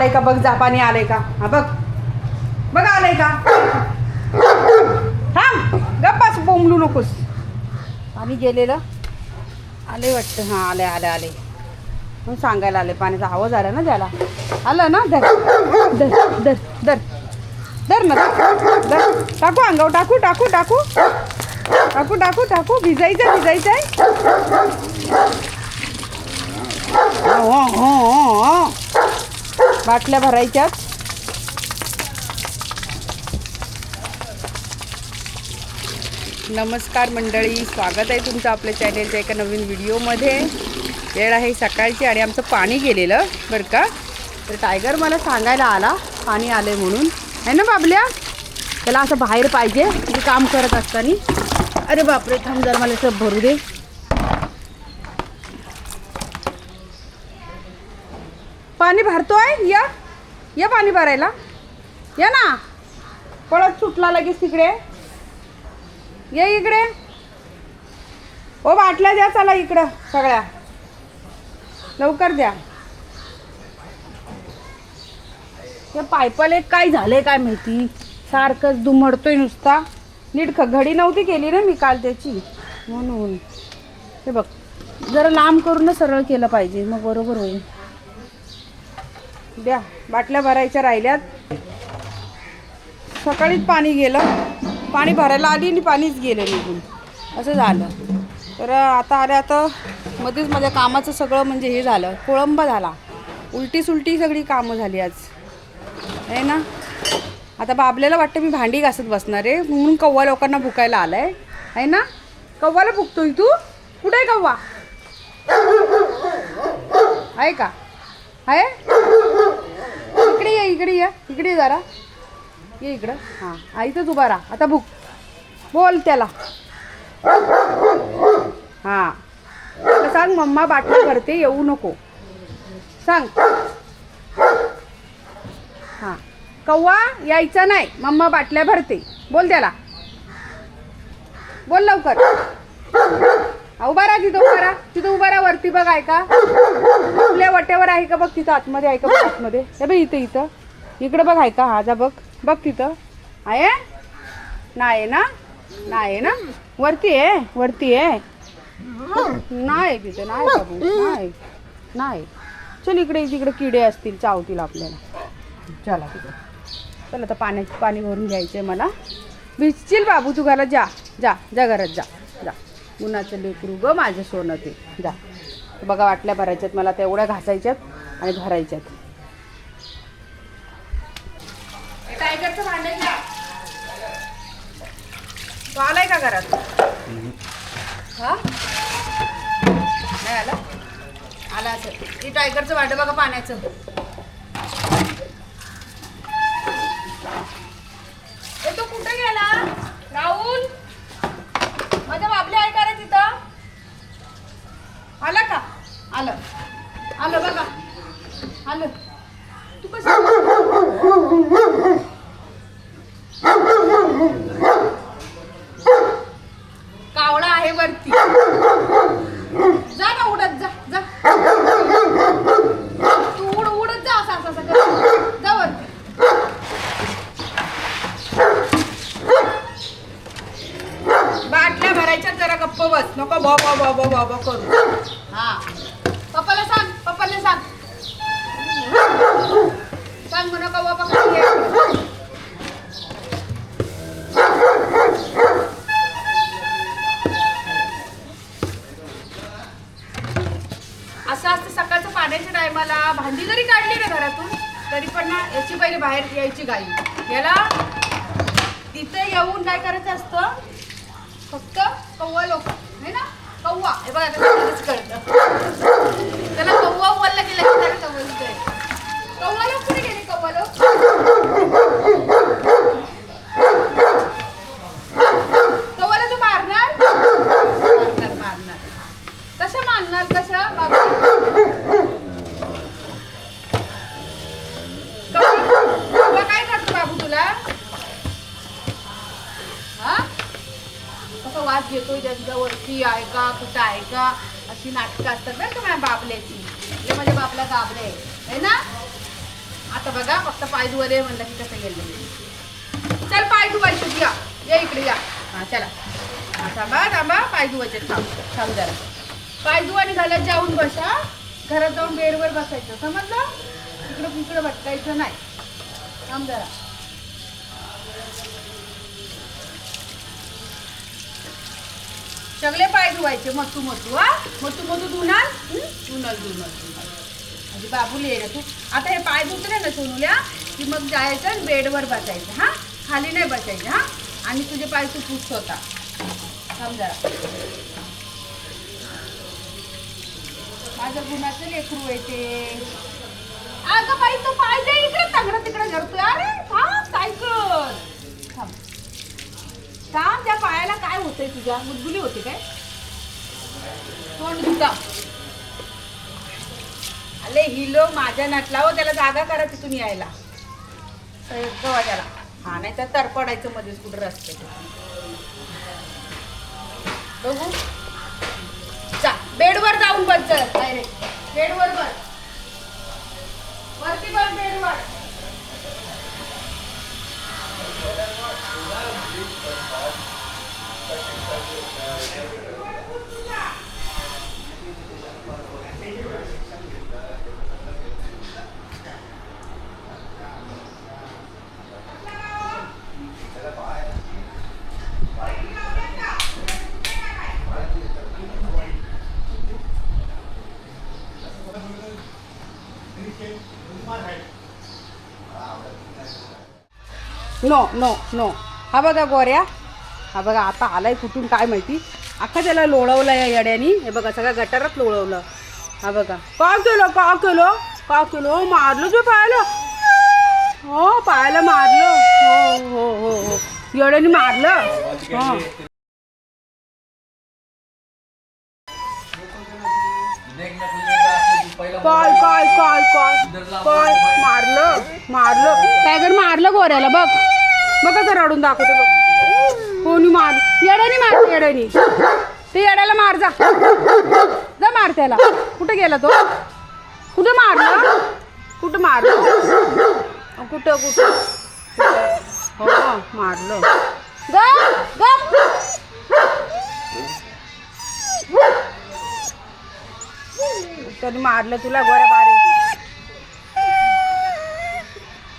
आलंय का बघ जा पाणी आलंय का? हा बघ. बघ आलंय का? थांब गप्पाच बोंबलू नकोस. पाणी गेलेलं? आले वाटतं. हां आले आले आले पण सांगायला आले पाण्याचा आवाज आला ना त्याला. आलं ना? धर धर धर धर. धर ना धर. टाकू अंगावर टाकू टाकू टाकू. टाकू टाकू टाकू. भिजायचं भिजायचं आहे. हो, हो, हो. हो. बाटल्या भरायच्यात नमस्कार मंडळी स्वागत आहे तुमचं आपल्या चॅनेलच्या एका नवीन व्हिडिओमध्ये. वेळ आहे सकाळची आणि आमचं पाणी गेलेलं बरं का? तर टायगर मला सांगायला आला पाणी आलं म्हणून. आहे ना बाबल्या? त्याला असं बाहेर पाहिजे काम करत असताना. अरे बापरे थांब जर मला सब भरू दे. पाणी भरतोय या. या पाणी भरायला. या ना. पळत सुटला लगेच तिकडे. ये इकडे. ओ बाटल्या द्या चला इकडं सगळ्या. लवकर द्या. या पायपाला एक काय झालंय काय माहिती? सारखंच दुमडतोय नुसता. नीट ख घडी नव्हती केली ना मी काल त्याची. म्हणून. हे बघ जरा लांब करूनच सरळ केलं पाहिजे मग बरोबर होईल. द्या. बाटल्या भरायच्या राहिल्यात. सकाळीच पाणी गेलं. पाणी भरायला आली आणि पाणीच गेलं निघून. असं झालं. तर आता आल्या आता मध्येच माझ्या कामाचं सगळं म्हणजे हे झालं. कोळंबा झाला. उलटी सुलटी सगळी कामं झाली आज. आहे ना? आता बाबल्याला वाटतं मी भांडी घासत बसणार आहे. म्हणून कव्वा लोकांना भुकायला आलं आहे ना? कव्वाला भुकतोय तू? कुठे आहे कव्वा आहे का? आहे? इकडे ये इकडे जरा. ये इकडं. हां आईतच उभा राहा. आता भूक. बोल त्याला. हां. सांग मम्मा बाटली भरते येऊ नको. सांग. हां. कव्वा यायचं नाही. मम्मा बाटल्या भरते. बोल त्याला. बोल लवकर. उभा राहा तिथं उभा राहा. तिथं उभा राहा वरती बघ आहे का आपल्या वट्यावर आहे का बघ तिथं आतमध्ये आहे का बघ आतमध्ये. हे बघ इथं इथं. इकडं बघ आहे का? हा जा बघ. बघ तिथं. आहे? नाही ना? नाही ना? वरती आहे. वरती आहे. नाही तिथं नाही बाबू. नाही. नाही. चल इकडे तिकडे किडे असतील चावतील आपल्याला. चला तिकडे. चल आता पाण्याची पाणी भरून घ्यायचं आहे मला. भिजशील बाबू तू घरात जा. जा जा घरात जा. जा. उन्हाचं लेकरू ग माझं सोनं ते. जा. बघा वाटल्या भरायच्यात मला तेवढ्या घासायच्यात आणि भरायच्यात. टायगरचं भांडण घ्या. तो आलाय का घरात? हा? नाही आला? आला असेल. ही टायगरचं भांडं बघा पाण्याचं. बाटल्या भरायच्या जरा गप्प बस. नको बा बा बा बा बा बा करू. हा. पप्पाला सांग पप्पाला सांग. सांग म्हणू का बाबा खाली असं असतं सकाळचं पाण्याच्या टायमाला. भांडी जरी काढली ना घरातून तरी पण ना याची पहिले बाहेर यायची गाई. याला तिथे येऊन काय करायचं असतं? फक्त कौवा लोक आहे ना? कौवा. हे बघा त्याला त्यालाच कळतं. त्याला कौवा बोलला की लगेच त्याला समजतंय कौवा लोक कुठे गेले कौवा लोक? होता आहे का अशी नाटकं असतात बरं का माझ्या बाबल्याची हे माझ्या बाबला गाबले आहे ना? आता बघा फक्त पाय धुवले म्हणलं की कसं गेलं. चल पाय धुवायचे या. या इकडे या. हा चला. थांबा थांबा. पाय धुवायचे थांब. थांब जरा. पाय धुवा आणि जाऊन बसा. घरात जाऊन बेडवर बसायचं. समजलं? इकडं इकडं भटकायचं नाही. थांब जरा. सगळे पाय धुवायचे मतू मतू हा? मतू मधू धुणार? हं? धुणार म्हणजे बाबूला ये तू. आता हे पाय धुतले ना सोनूल्या की मग जायचं आणि बेडवर बसायचं हा? खाली नाही बसायचं हा? आणि तुझे पाय तू पुस होता समजा माझं गुणाचं लेकरू येते अगं बाई तू पाय दे इकडे तंगडं तिकडे करतोय अरे थांब काय कर थांब. थांब त्या पायाला काय होतंय तुझ्या? मुदगुली होते काय? तोंड धुता अरे हिलो माझ्या नटला व त्याला जागा करा तिथून यायला. गवा त्याला? हा नाही तर तरपडायचं मध्येच कुठं रस्ते. बघू. जा बेडवर जाऊन बस जर डायरेक्ट बेडवर बस. वरती बस बेडवर. नो नो नो हा बघा गोऱ्या हा बघा आता आलाय कुठून काय माहिती? अख्खा त्याला लोळवलं या येड्यानी. हे बघा सगळ्या गटारात लोळवलं. हा बघा. का केलं का केलं का केलं. हो, मारलं तू पाहायला हो पाहायला मारलं. हो हो हो हो. येड्यानी मारलं. हो. काय काय काय काय काय मारलं मारलं. टायगर मारलं गोऱ्याला बघ. बघ कसं रडून दाखवते बघ. मार ते येड्याला मार जा. जा मार त्याला. कुठे गेला तो? कुठं मारलं? कुठं मारलं? कुठं कुठं? हो मारलं. ग मारलं तुला गोऱ्या बारीक.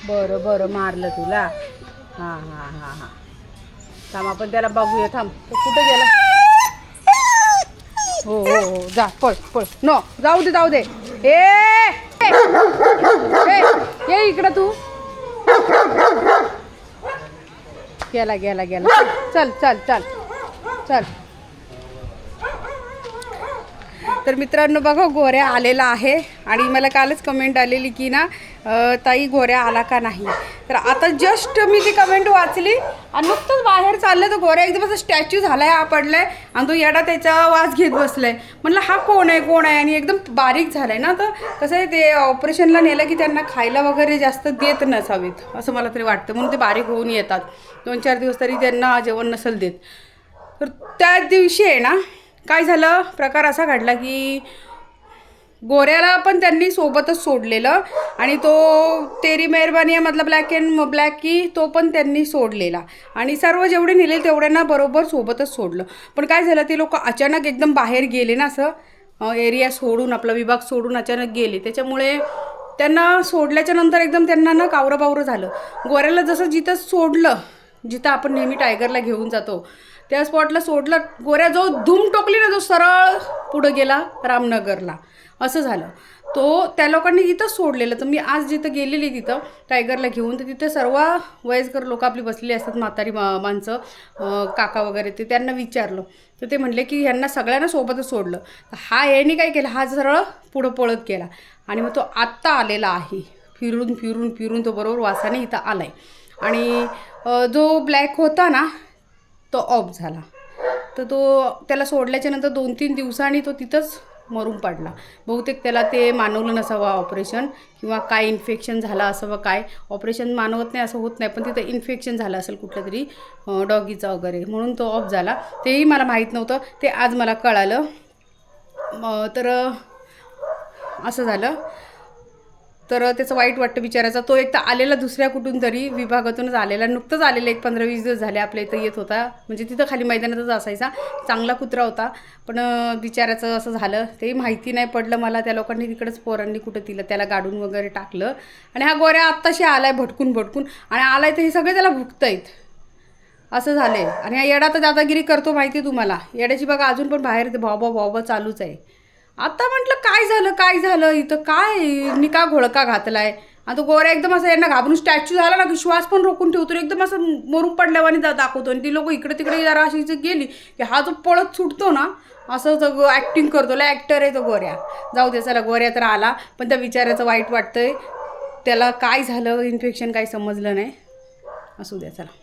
बरं बरं मारलं तुला. हां हां हां हां. थांब आपण त्याला बघूया. थांब तो कुठं गेला? हो हो हो जा पळ पळ. नो जाऊ दे जाऊ दे. ए! ये इकडं तू. गेला गेला गेला. चल चल चल चल. तर मित्रांनो बघा गोऱ्या आलेला आहे. आणि मला कालच कमेंट आलेली की ना ताई गोऱ्या आला का नाही? तर आता जस्ट मी ती कमेंट वाचली आणि नुकतंच बाहेर चाललं तर गोऱ्या एकदम असं स्टॅच्यू झालाय हा पडलाय आणि तो येडा त्याचा वास घेत बसलाय. म्हणलं हा कोण आहे कोण आहे? आणि एकदम बारीक झालाय ना तर कसं आहे ते ऑपरेशनला नेलं की त्यांना खायला वगैरे जास्त देत नसावेत असं मला तरी वाटतं. म्हणून ते बारीक होऊन येतात. दोन चार दिवस तरी त्यांना जेवण नसेल देत. तर त्या दिवशी आहे ना काय झालं? प्रकार असा घडला की गोऱ्याला पण त्यांनी सोबतच सोडलेलं. आणि तो तेरी मेहरबानी मधला ब्लॅक अँड ब्लॅक की तो पण त्यांनी सोडलेला. आणि सर्व जेवढे नेले तेवढ्यांना बरोबर सोबतच सोडलं. पण काय झालं ते लोक अचानक एकदम बाहेर गेले ना असं. एरिया सोडून आपला विभाग सोडून अचानक गेले. त्याच्यामुळे त्यांना सोडल्याच्या नंतर एकदम त्यांना ना कावरं बावरं झालं. गोऱ्याला जसं जिथं सोडलं जिथं आपण नेहमी टायगरला घेऊन जातो त्या स्पॉटला सोडलं गोऱ्या जो धूम टोकली ना तो सरळ पुढं गेला रामनगरला. असं झालं. तो त्या लोकांनी तिथं सोडलेलं. तर मी आज जिथं गेलेली तिथं टायगरला घेऊन तर तिथे सर्व वयस्कर लोक आपली बसलेली असतात म्हातारी मा माणसं काका वगैरे ते त्यांना विचारलं. तर ते म्हणले की ह्यांना सगळ्यांना सोबतच सोडलं. तर हा याने काय केलं? हा सरळ पुढं पळत गेला. आणि मग तो आत्ता आलेला आहे. फिरून फिरून फिरून तो बरोबर वासाने इथं आला आहे आणि जो ब्लॅक होता ना तो ऑफ झाला. तर तो त्याला सोडल्याच्या नंतर दोन तीन दिवसांनी तो तिथंच मरून पडला. बहुतेक त्याला ते मानवलं नसावं ऑपरेशन किंवा काय इन्फेक्शन झालं असावं काय. ऑपरेशन मानवत नाही असं होत नाही पण तिथं इन्फेक्शन झालं असेल कुठलं तरी डॉगीचा वगैरे. म्हणून तो ऑफ झाला. तेही मला माहीत नव्हतं. ते आज मला कळालं. तर असं झालं. तर त्याचं वाईट वाटतं बिचाराचा तो एक तर आलेला दुसऱ्या कुठून तरी विभागातूनच आलेला. नुकतंच आलेला एक पंधरा वीस दिवस झाले आपल्या इथं येत होता. म्हणजे तिथं खाली मैदानातच असायचा. चांगला कुत्रा होता. पण अं, बिचाराचं असं झालं. ते माहिती नाही पडलं मला. त्या लोकांनी तिकडंच पोरांनी कुठं तिला त्याला गाडून वगैरे टाकलं. आणि हा गोऱ्या आत्ताशी आलाय भटकून भटकून. आणि आलाय तर हे सगळे त्याला भुकतायत. असं झालं आहे आणि हा येडा तर दादागिरी करतो माहिती आहे तुम्हाला. येड्याची बघा अजून पण बाहेर भावबा भावबा चालूच आहे. आता म्हटलं काय झालं काय झालं? इथं काय निका घोळका घातलाय? आता गोऱ्या एकदम असं यांना घाबरून स्टॅच्यू झाला ना की श्वास पण रोखून ठेवतो. एकदम असं मरून पडल्यावानी दाखवतो. आणि ती लोक इकडे तिकडे जरा अशी गेली की हा जो पळत सुटतो ना असं ॲक्टिंग करतो. ला ॲक्टर आहे तो गोऱ्या. जाऊ दे चला गोऱ्या तर आला. पण त्या विचाराचं वाईट वाटतंय. त्याला काय झालं इन्फेक्शन काही समजलं नाही. असू द्या चला.